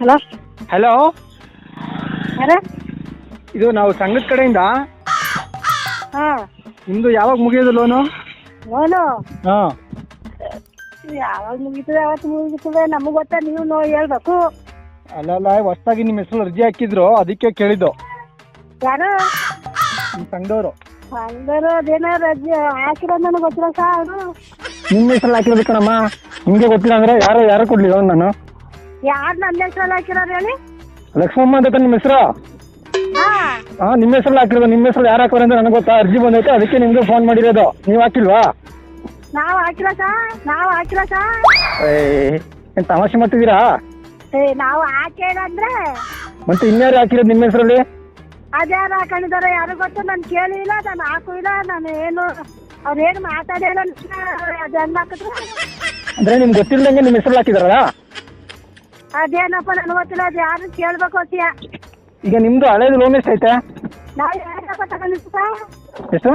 Hello? Hello? ಯಾರ? ಇದು ನಾವು ಸಂಘದ ಕಡೆಯಿಂದ? ಹಾಂ. ನಿಮ್ಮದು ಯಾವಾಗ ಮುಗಿಯೋದು ಲೋನು ಲೋನು? ಹಾಂ. ಯಾವಾಗ ಮುಗೀತದೆ ಯಾವತ್ತು ಮುಗೀತದೆ ನಮಗೆ ಗೊತ್ತಾ ನೀವು ನೋ ಹೇಳ್ಬೇಕು. ಅಲ್ಲಲ್ಲ ಹೊಸ್ದಾಗಿ ನಿಮ್ಮ ಹೆಸರು ಅರ್ಜಿ ಹಾಕಿದ್ರು ಅದಕ್ಕೆ ಕೇಳಿದ್ದು. ಯಾರು? ನಿಮ್ಮ ಸಂಘದವರು. ಅಂದ್ರೆ ಅದೇನೋ ರಜೆ ಹಾಕಿರೋ ನನಗೆ ಗೊತ್ತಿಲ್ಲ ಸರ್. ಅವರು ನಿಮ್ಮ ಹೆಸರು ಹಾಕಿರೋದು ಕಣಮ್ಮ. ನಿಮಗೆ ಗೊತ್ತಿಲ್ಲ ಅಂದರೆ ಯಾರು ಯಾರು ಕೊಡ್ಲಿ ಲೋನ್ ನಾನು? ಯಾರು ಅಧ್ಯಕ್ಷರಲ್ಲಿ ಹೆಸರಲ್ಲಿ ಹಾಕಿರೋರು ಹೇಳಿ? ಲಕ್ಷ್ಮಮ್ಮ ಅಂತ ತಾನೆ ನಿಮ್ಮ ಹೆಸರು? ಹಾಂ. ಹಾಂ ನಿಮ್ಮ ಹೆಸರಲ್ಲಿ ಹಾಕಿರೋದು. ನಿಮ್ಮ ಹೆಸರು ಯಾರು ಹಾಕೋರು ಅಂತ ನನಗೆ ಗೊತ್ತಾ? ಅರ್ಜಿ ಬಂದೈತೆ ಅದಕ್ಕೆ ನಿಮ್ಗೆ ಫೋನ್ ಮಾಡಿರೋದು. ನೀವು ಹಾಕಿಲ್ವಾ? ನಾವು ಹಾಕಿಲ್ಲ ಸಾ ನಾವು ಹಾಕಿಲ್ಲ ಸಾ. ಏನು ತಮಾಷೆ ಮಾಡ್ತಿದ್ದೀರಾ? ಏ ನಾವು ಹಾಕೇನಂದ್ರೆ ಮತ್ತೆ ಇನ್ಯಾರು ಹಾಕಿರೋದು ನಿಮ್ಮ ಹೆಸರಲ್ಲಿ? ಅದ್ಯಾರು ಹಾಕೊಂಡಿದ್ದಾರೆ ಯಾರು ಗೊತ್ತು? ನಾನು ಕೇಳಿಲ್ಲ ನಾನು ಹಾಕು ಇಲ್ಲ ನಾನು ಏನು ಅವ್ರು ಏನು ಮಾತಾಡಿಲ್ಲ ಅದು ಹೆಂಗೆ ಹಾಕಿದ್ರು. ಅಂದ್ರೆ ನಿಮ್ಗೆ ಗೊತ್ತಿಲ್ಲದಂಗೆ ನಿಮ್ಮ ಹೆಸರು ಹಾಕಿದಾರಲ್ಲ? ಅದೇನಪ್ಪ ನನ್ ಗೊತ್ತಿಲ್ಲ ಅದು ಯಾರು ಕೇಳ್ಬೇಕು ಅಂತೀಯ ಈಗ ನಿಮ್ದು ಹಳೇದು ಲೋನ್ ಎಷ್ಟೈತೆ ನಾವು ಎರಡಪ್ಪ ಎಷ್ಟು?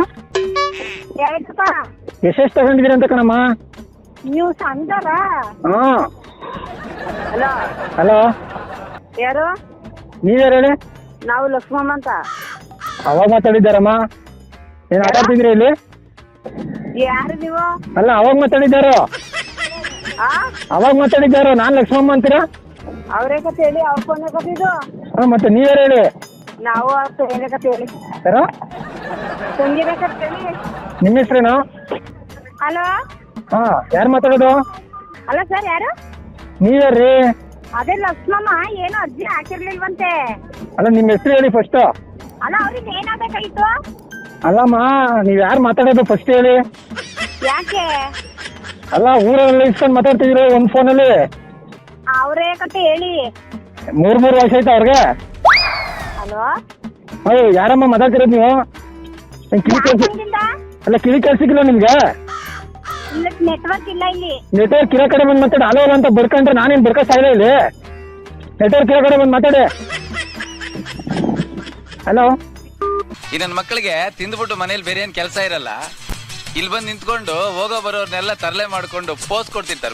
ಎರಡಪ್ಪ ಎಷ್ಟೆಷ್ಟು ತಗೊಂಡಿದ್ದೀರಿ ಅಂತ ಕಣಮ್ಮ? ನೀವು ಸಂದರ ಹಾ. Hello hello. ಯಾರು? ನೀವ್ಯಾರು ಹೇಳಿ? ನಾವು ಲಕ್ಷ್ಮಮ್ಮ ಅಂತ. ಅವಾಗ ಮಾತಾಡಿದ್ದಾರಮ್ಮ? ಏನ್ ಆಟಾಡ್ತಿದ್ರಿ ಇಲ್ಲಿ? ಯಾರು ನೀವು? ಅಲ್ಲ ಅವಾಗ ಮಾತಾಡಿದ್ದಾರೋ? ಆ? ಅವಾಗ ಮಾತಾಡಿದ್ದಾರೋ? ನಾನ್ ಲಕ್ಷ್ಮಮ್ಮ ಅಂತೀರಾ? ಅವರೇ ಕತೆ ಹೇಳಿ ಅವ್ರ ಫೋನ್ ಕತ್ತಿದ್ದು ಹಾಂ ಮತ್ತೆ ನೀವೇ ಹೇಳಿ? ನಾವು ಅವ್ರ ತಂಗಿ ಕತೆ ಹೇಳಿ ಸರ ತಂಗಿರೇ ಕತೆ ಹೇಳಿ ನಿಮ್ಮ ಹೆಸರೇನು? ಹಲೋ? ಹಾ ಯಾರು ಮಾತಾಡೋದು? ಅಲ್ಲ ಸರ್ ಯಾರು? ನೀವ್ಯಾರ್ರಿ? ಅದೇ ಲಕ್ಷ್ಮಮ್ಮ ಏನು ಅರ್ಜಿ ಹಾಕಿರ್ಲಿಲ್ವಂತೆ. ಅಲ್ಲ ನಿಮ್ಮ ಹೆಸ್ರು ಹೇಳಿ ಫಸ್ಟ್ ಅಲ್ಲ ಅವ್ರಿಗೆ ಏನಾಗಬೇಕಾಗಿತ್ತು? ಅಲ್ಲಮ್ಮ ನೀವು ಯಾರು ಮಾತಾಡೋದು ಫಸ್ಟ್ ಹೇಳಿ. ಯಾಕೆ? ಅಲ್ಲ ಊರಲ್ಲಿ ಇಸ್ಕೊಂಡು ಮಾತಾಡ್ತಿದ್ರು ಒಂದು ಫೋನಲ್ಲಿ ಅವರೇ ಕತೆ ಹೇಳಿ? ಮೂರು ಮೂರು ವರ್ಷ ಆಯ್ತಾ ಅವ್ರಿಗೆ? ಹಲೋ ಅಯ್ಯೋ ಯಾರಮ್ಮ ಮಾತಾಡ್ತಿರೋದು ನೀವು? ಅಲ್ಲ ಕಿವಿ ಕೇಳ್ಸಿ ಅಲ್ಲ ಕಿವಿ ಕೆಲ್ಸಿಕ್ಕಿಲ್ಲ ನಿಮ್ಗೆ? ಇಲ್ಲ ನೆಟ್ವರ್ಕ್ ಇಲ್ಲ ಇಲ್ಲಿ. ನೆಟ್ವರ್ಕ್ ಇರೋ ಕಡೆ ಬಂದು ಮಾತಾಡಿ. ಅಲೋ ಅಂತ ಬರ್ಕೊಂಡ್ರೆ ನಾನೇನು ಬರ್ಕೋತಾ ಸಾಯಿಲ್ಲ ಇಲ್ಲಿ? ನೆಟ್ವರ್ಕ್ ಇರೋ ಕಡೆ ಬಂದು ಮಾತಾಡಿ. ಹಲೋ ಈ ನನ್ನ ಮಕ್ಕಳಿಗೆ ತಿಂದ್ಬಿಟ್ಟು ಮನೇಲಿ ಬೇರೆ ಏನ್ ಕೆಲಸ ಇರಲ್ಲ? ಇಲ್ಲಿ ಬಂದು ನಿಂತ್ಕೊಂಡು ಹೋಗೋ ಬರೋರ್ನೆಲ್ಲ ತರಲೆ ಮಾಡ್ಕೊಂಡು ಪೋಸ್ ಕೊಡ್ತಿರ್ತಾರೆ.